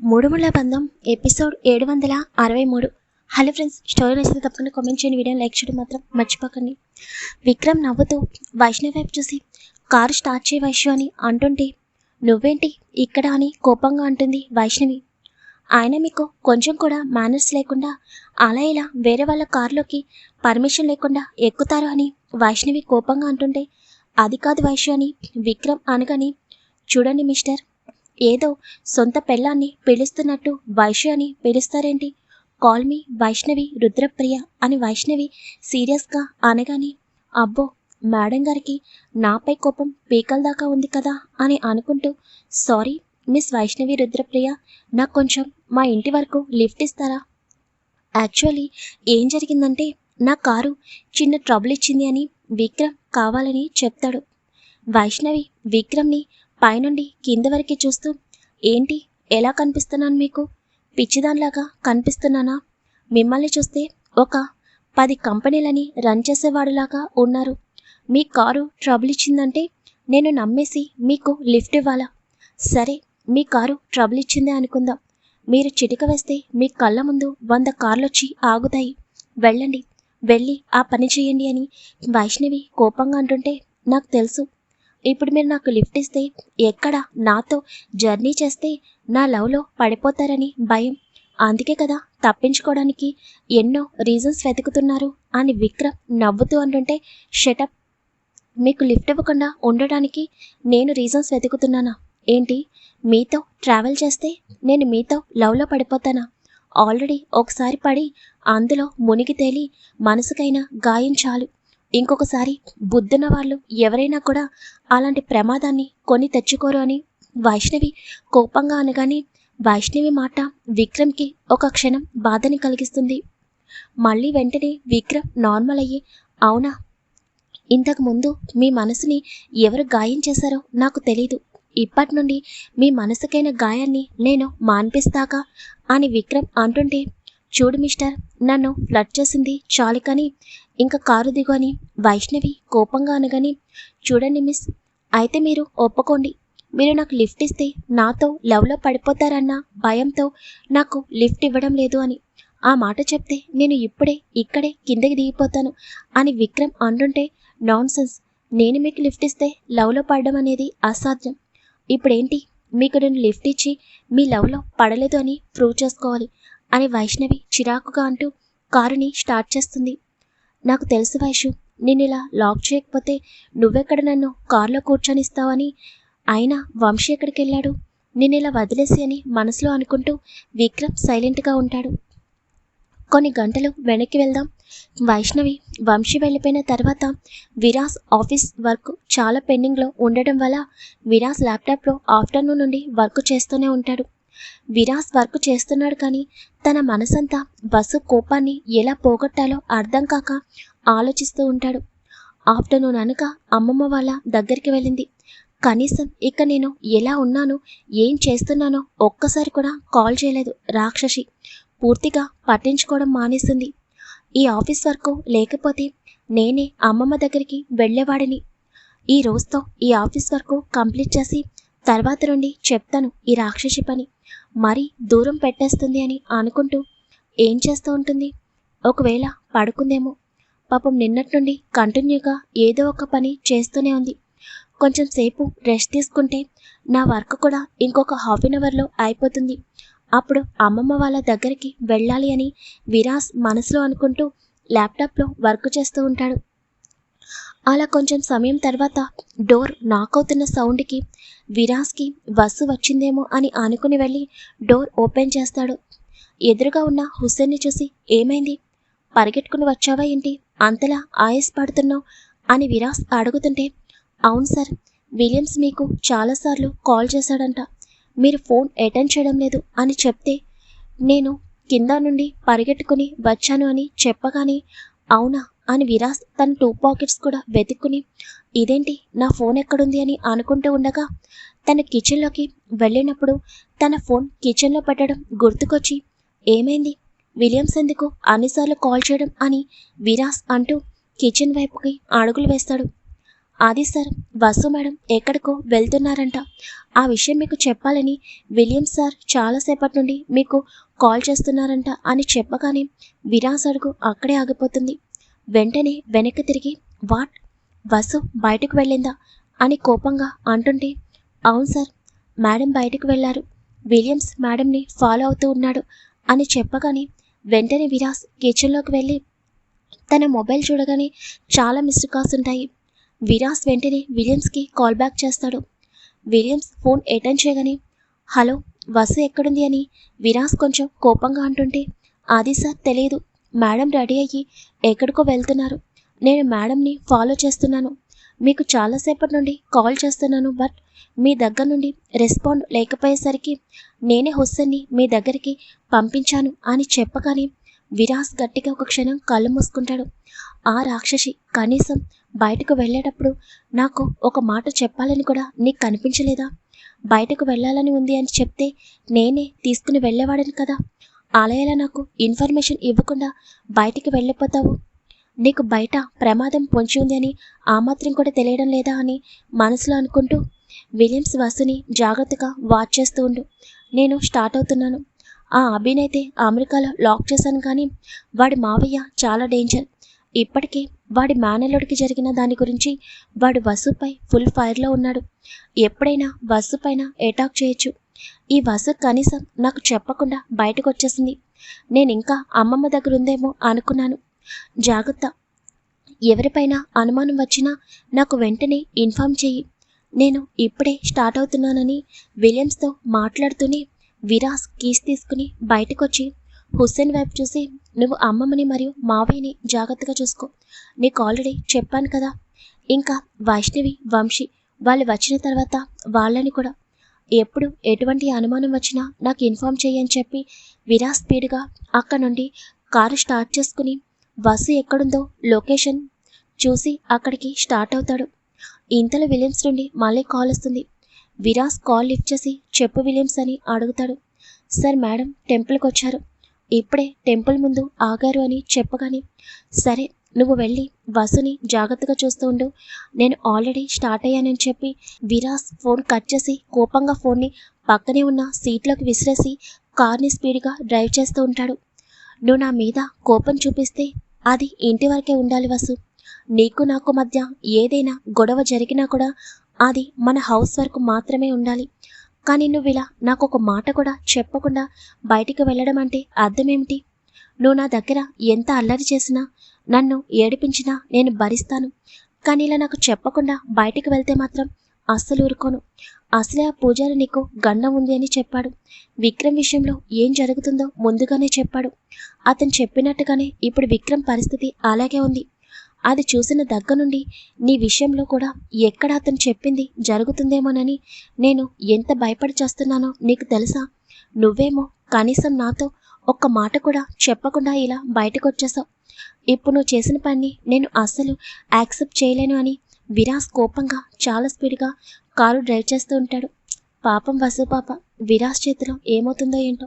మూడుముళ్ళ బంధం ఎపిసోడ్ ఏడు వందల అరవై మూడు. హలో ఫ్రెండ్స్ స్టోరీ నచ్చితే తప్పకుండా కామెంట్ చేయండి వీడియో లైక్ చేయడం మాత్రం మర్చిపోకండి. విక్రమ్ నవ్వుతూ వైష్ణవి వైపు చూసి కారు స్టార్ట్ చేయ వైష్ణవి అని అంటుంటే నువ్వేంటి ఇక్కడ అని కోపంగా అంటుంది వైష్ణవి. ఆయన మీకు కొంచెం కూడా మేనర్స్ లేకుండా అలా ఇలా వేరే వాళ్ళ కారులోకి పర్మిషన్ లేకుండా ఎక్కుతారు అని వైష్ణవి కోపంగా అంటుంటే అది కాదు వైష్ణవి అని విక్రమ్ అనగాని చూడండి మిస్టర్ ఏదో సొంత పెళ్ళాన్ని పిలుస్తున్నట్టు వైశ్య అని పిలుస్తారేంటి? కాల్ మీ వైష్ణవి రుద్రప్రియ అని వైష్ణవి సీరియస్గా అనగానే అబ్బో మేడం గారికి నాపై కోపం పీకల దాకా ఉంది కదా అని అనుకుంటూ సారీ మిస్ వైష్ణవి రుద్రప్రియ నాకు కొంచెం మా ఇంటి వరకు లిఫ్ట్ ఇస్తారా? యాక్చువల్లీ ఏం జరిగిందంటే నా కారు చిన్న ట్రబుల్ ఇచ్చింది అని విక్రమ్ కావాలని చెప్తాడు. వైష్ణవి విక్రమ్ని పైనుండి కింద వరకు చూస్తూ ఏంటి? ఎలా కనిపిస్తున్నాను మీకు? పిచ్చిదానిలాగా కనిపిస్తున్నానా? మిమ్మల్ని చూస్తే ఒక పది కంపెనీలని రన్ చేసేవాడులాగా ఉన్నారు. మీ కారు ట్రబుల్ ఇచ్చిందంటే నేను నమ్మేసి మీకు లిఫ్ట్ ఇవ్వాలా? సరే మీ కారు ట్రబుల్ ఇచ్చిందే అనుకుందాం. మీరు చిటిక వేస్తే మీ కళ్ళ ముందు వంద కార్లు వచ్చి ఆగుతాయి. వెళ్ళండి వెళ్ళి ఆ పని చేయండి అని వైష్ణవి కోపంగా అంటుంటే నాకు తెలుసు ఇప్పుడు మీరు నాకు లిఫ్ట్ ఇస్తే ఎక్కడ నాతో జర్నీ చేస్తే నా లవ్లో పడిపోతారని భయం. అందుకే కదా తప్పించుకోవడానికి ఎన్నో రీజన్స్ వెతుకుతున్నారు అని విక్రమ్ నవ్వుతూ అంటుంటే షటప్ మీకు లిఫ్ట్ ఇవ్వకుండా ఉండడానికి నేను రీజన్స్ వెతుకుతున్నానా? ఏంటి? మీతో ట్రావెల్ చేస్తే నేను మీతో లవ్లో పడిపోతానా? ఆల్రెడీ ఒకసారి పడి అందులో మునిగి తేలి మనసుకైనా గాయం చాలు. ఇంకొకసారి బుద్ధున్న వాళ్ళు ఎవరైనా కూడా అలాంటి ప్రమాదాన్ని కొని తెచ్చుకోరు అని వైష్ణవి కోపంగా అనగానే వైష్ణవి మాట విక్రమ్కి ఒక క్షణం బాధని కలిగిస్తుంది. మళ్ళీ వెంటనే విక్రమ్ నార్మల్ అయ్యి అవునా? ఇంతకు ముందు మీ మనసుని ఎవరు గాయం చేశారో నాకు తెలీదు. ఇప్పటి నుండి మీ మనసుకైన గాయాన్ని నేను మాన్పిస్తాగా? అని విక్రమ్ అంటుంటే చూడు మిస్టర్ నన్ను ఫ్లడ్ చేసింది చాలు కానీ ఇంకా కారు దిగని వైష్ణవి కోపంగా అనగాని చూడండి మిస్ అయితే మీరు ఒప్పుకోండి. మీరు నాకు లిఫ్ట్ ఇస్తే నాతో లవ్లో పడిపోతారన్న భయంతో నాకు లిఫ్ట్ ఇవ్వడం లేదు అని. ఆ మాట చెప్తే నేను ఇప్పుడే ఇక్కడే కిందకి దిగిపోతాను అని విక్రమ్ అంటుంటే నాన్సెన్స్. నేను మీకు లిఫ్ట్ ఇస్తే లవ్లో పడడం అనేది అసాధ్యం. ఇప్పుడేంటి? మీకు నేను లిఫ్ట్ ఇచ్చి మీ లవ్లో పడలేదు అని ప్రూవ్ చేసుకోవాలి అని వైష్ణవి చిరాకుగా అంటూ కారుని స్టార్ట్ చేస్తుంది. నాకు తెలుసు వైషు నేను ఇలా లాక్ చేయకపోతే నువ్వెక్కడ నన్ను కారులో కూర్చొనిస్తావని? అయినా వంశీ ఎక్కడికి వెళ్ళాడు? నేను ఇలా వదిలేసి అని మనసులో అనుకుంటూ విక్రమ్ సైలెంట్గా ఉంటాడు. కొన్ని గంటలు వెనక్కి వెళ్దాం. వైష్ణవి వంశీ వెళ్ళిపోయిన తర్వాత విరాస్ ఆఫీస్ వర్క్ చాలా పెండింగ్లో ఉండడం వల్ల విరాస్ ల్యాప్టాప్లో ఆఫ్టర్నూన్ నుండి వర్క్ చేస్తూనే ఉంటాడు. విరాస్ వర్క్ చేస్తున్నాడు కానీ తన మనసంతా బస్సు కోపాన్ని ఎలా పోగొట్టాలో అర్థం కాక ఆలోచిస్తూ ఉంటాడు. ఆఫ్టర్నూన్ అనక అమ్మమ్మ వాళ్ళ దగ్గరికి వెళ్ళింది. కనీసం ఇక నేను ఎలా ఉన్నానో ఏం చేస్తున్నానో ఒక్కసారి కూడా కాల్ చేయలేదు రాక్షసి. పూర్తిగా పట్టించుకోవడం మానేసింది. ఈ ఆఫీస్ వర్క్ లేకపోతే నేనే అమ్మమ్మ దగ్గరికి వెళ్ళేవాడిని. ఈ రోజుతో ఈ ఆఫీస్ వర్క్ కంప్లీట్ చేసి తర్వాత నుండి చెప్తాను ఈ రాక్షసి పని. మరీ దూరం పెట్టేస్తుంది అని అనుకుంటూ ఏం చేస్తూ ఉంటుంది? ఒకవేళ పడుకుందేమో. పాపం నిన్నటి నుండి కంటిన్యూగా ఏదో ఒక పని చేస్తూనే ఉంది. కొంచెం సేపు రెస్ట్ తీసుకుంటే నా వర్క్ కూడా ఇంకొక హాఫ్ అన్ అవర్లో అయిపోతుంది. అప్పుడు అమ్మమ్మ వాళ్ళ దగ్గరికి వెళ్ళాలి అని విరాస్ మనసులో అనుకుంటూ ల్యాప్టాప్లో వర్క్ చేస్తూ ఉంటాడు. అలా కొంచెం సమయం తర్వాత డోర్ నాక్ అవుతున్న సౌండ్కి విరాస్కి బస్సు వచ్చిందేమో అని అనుకుని వెళ్ళి డోర్ ఓపెన్ చేస్తాడు. ఎదురుగా ఉన్న హుస్సేన్ని చూసి ఏమైంది? పరిగెట్టుకుని వచ్చావా ఏంటి? అంతలా ఆయాస్ పడుతున్నావు అని విరాస్ అడుగుతుంటే అవును సార్ విలియమ్స్ మీకు చాలాసార్లు కాల్ చేశాడంట. మీరు ఫోన్ అటెండ్ చేయడం లేదు అని చెప్తే నేను కింద నుండి పరిగెట్టుకుని వచ్చాను అని చెప్పగానే అవునా? అని విరాస్ తన టూ పాకెట్స్ కూడా వెతుక్కుని ఇదేంటి? నా ఫోన్ ఎక్కడుంది? అని అనుకుంటూ ఉండగా తన కిచెన్లోకి వెళ్ళినప్పుడు తన ఫోన్ కిచెన్లో పెట్టడం గుర్తుకొచ్చి ఏమైంది? విలియమ్స్ ఎందుకు అన్నిసార్లు కాల్ చేయడం? అని విరాస్ అంటూ కిచెన్ వైపుకి అడుగులు వేస్తాడు. అది సార్ వసు మేడం ఎక్కడికో వెళ్తున్నారంట. ఆ విషయం మీకు చెప్పాలని విలియం సార్ చాలాసేపటి నుండి మీకు కాల్ చేస్తున్నారంట అని చెప్పగానే విరాస్ అడుగు అక్కడే ఆగిపోతుంది. వెంటనే వెనక్కి తిరిగి వాట్? వసు బయటకు వెళ్ళిందా? అని కోపంగా అంటుంటే అవును సార్ మేడం బయటకు వెళ్ళారు. విలియమ్స్ మేడంని ఫాలో అవుతూ ఉన్నాడు అని చెప్పగానే వెంటనే విరాస్ కిచెన్లోకి వెళ్ళి తన మొబైల్ చూడగానే చాలా మిస్డ్ కాల్స్ ఉంటాయి. విరాస్ వెంటనే విలియమ్స్కి కాల్ బ్యాక్ చేస్తాడు. విలియమ్స్ ఫోన్ అటెండ్ చేయగానే హలో వసు ఎక్కడుంది? అని విరాస్ కొంచెం కోపంగా అంటుంటే అది సార్ తెలియదు మేడం రెడీ అయ్యి ఎక్కడికో వెళ్తున్నారు. నేను మేడంని ఫాలో చేస్తున్నాను. మీకు చాలాసేపటి నుండి కాల్ చేస్తున్నాను బట్ మీ దగ్గర నుండి రెస్పాండ్ లేకపోయేసరికి నేనే హుస్సేన్ని మీ దగ్గరికి పంపించాను అని చెప్పగానే విరాస్ గట్టిగా ఒక క్షణం కళ్ళు మూసుకుంటాడు. ఆ రాక్షసి కనీసం బయటకు వెళ్ళేటప్పుడు నాకు ఒక మాట చెప్పాలని కూడా నీకు కనిపించలేదా? బయటకు వెళ్ళాలని ఉంది అని చెప్తే నేనే తీసుకుని వెళ్ళేవాడని కదా. ఆలయాల నాకు ఇన్ఫర్మేషన్ ఇవ్వకుండా బయటికి వెళ్ళిపోతావు. నీకు బయట ప్రమాదం పొంచి ఉంది అని ఆ మాత్రం కూడా తెలియడం లేదా అని మనసులో అనుకుంటూ విలియమ్స్ వసుని జాగ్రత్తగా వాచ్ చేస్తూ ఉండు. నేను స్టార్ట్ అవుతున్నాను. ఆ అభినైతే అమెరికాలో లాక్ చేశాను కానీ వాడి మావయ్య చాలా డేంజర్. ఇప్పటికే వాడి మేనల్లుడికి జరిగిన దాని గురించి వాడు వసుపై ఫుల్ ఫైర్లో ఉన్నాడు. ఎప్పుడైనా వసు పైన అటాక్ చేయొచ్చు. ఈ వసు కనీసం నాకు చెప్పకుండా బయటకు వచ్చేసింది నేను ఇంకా అమ్మమ్మ దగ్గర ఉందేమో అనుకున్నాను. జాగ్రత్త. ఎవరిపైన అనుమానం వచ్చినా నాకు వెంటనే ఇన్ఫామ్ చెయ్యి. నేను ఇప్పుడే స్టార్ట్ అవుతున్నానని విలియమ్స్తో మాట్లాడుతూనే విరాస్ కీస్ తీసుకుని బయటకొచ్చి హుస్సేన్ వైపు చూసి నువ్వు అమ్మమ్మని మరియు మావయ్యని జాగ్రత్తగా చూసుకో. నీకు ఆల్రెడీ చెప్పాను కదా. ఇంకా వైష్ణవి వంశీ వాళ్ళు వచ్చిన తర్వాత వాళ్ళని కూడా ఎప్పుడు ఎటువంటి అనుమానం వచ్చినా నాకు ఇన్ఫామ్ చేయని చెప్పి విరా స్పీడ్గా అక్కడ నుండి కారు స్టార్ట్ చేసుకుని బస్సు ఎక్కడుందో లొకేషన్ చూసి అక్కడికి స్టార్ట్ అవుతాడు. ఇంతలో విలియమ్స్ నుండి మళ్ళీ కాల్ వస్తుంది. విరాస్ కాల్ లిఫ్ట్ చేసి చెప్పు విలియమ్స్ అని అడుగుతాడు. సార్ మేడం టెంపుల్కి వచ్చారు ఇప్పుడే టెంపుల్ ముందు ఆగారు అని చెప్పగానే సరే నువ్వు వెళ్ళి బస్సుని జాగ్రత్తగా చూస్తూ ఉండు. నేను ఆల్రెడీ స్టార్ట్ అయ్యానని చెప్పి విరాస్ ఫోన్ కట్ చేసి కోపంగా ఫోన్ని పక్కనే ఉన్న సీట్లోకి విసిరేసి కార్ని స్పీడ్గా డ్రైవ్ చేస్తూ ఉంటాడు. నువ్వు నా మీద కోపం చూపిస్తే అది ఇంటి వరకే ఉండాలి వసు. నీకు నాకు మధ్య ఏదైనా గొడవ జరిగినా కూడా అది మన హౌస్ వరకు మాత్రమే ఉండాలి. కానీ నువ్వు ఇలా నాకు ఒక మాట కూడా చెప్పకుండా బయటికి వెళ్ళడం అంటే అర్థమేమిటి నువ్వు నా దగ్గర ఎంత అల్లరి చేసినా నన్ను ఏడిపించినా నేను భరిస్తాను. కానీ ఇలా నాకు చెప్పకుండా బయటికి వెళ్తే మాత్రం అస్సలు ఊరుకోను. అసలే ఆ పూజారి నీకు గండం ఉంది అని చెప్పాడు. విక్రమ్ విషయంలో ఏం జరుగుతుందో ముందుగానే చెప్పాడు. అతను చెప్పినట్టుగానే ఇప్పుడు విక్రమ్ పరిస్థితి అలాగే ఉంది. అది చూసిన దగ్గర నుండి నీ విషయంలో కూడా ఎక్కడ అతను చెప్పింది జరుగుతుందేమోనని నేను ఎంత భయపడి చేస్తున్నానో నీకు తెలుసా? నువ్వేమో కనీసం నాతో ఒక్క మాట కూడా చెప్పకుండా ఇలా బయటకు వచ్చేసావు ఇప్పుడు నువ్వు చేసిన పని నేను అస్సలు యాక్సెప్ట్ చేయలేను అని విరాస్ కోపంగా చాలా స్పీడ్గా కారు డ్రైవ్ చేస్తూ ఉంటాడు. పాపం వసు పాప విరాస్ చేతిలో ఏమవుతుందో ఏంటో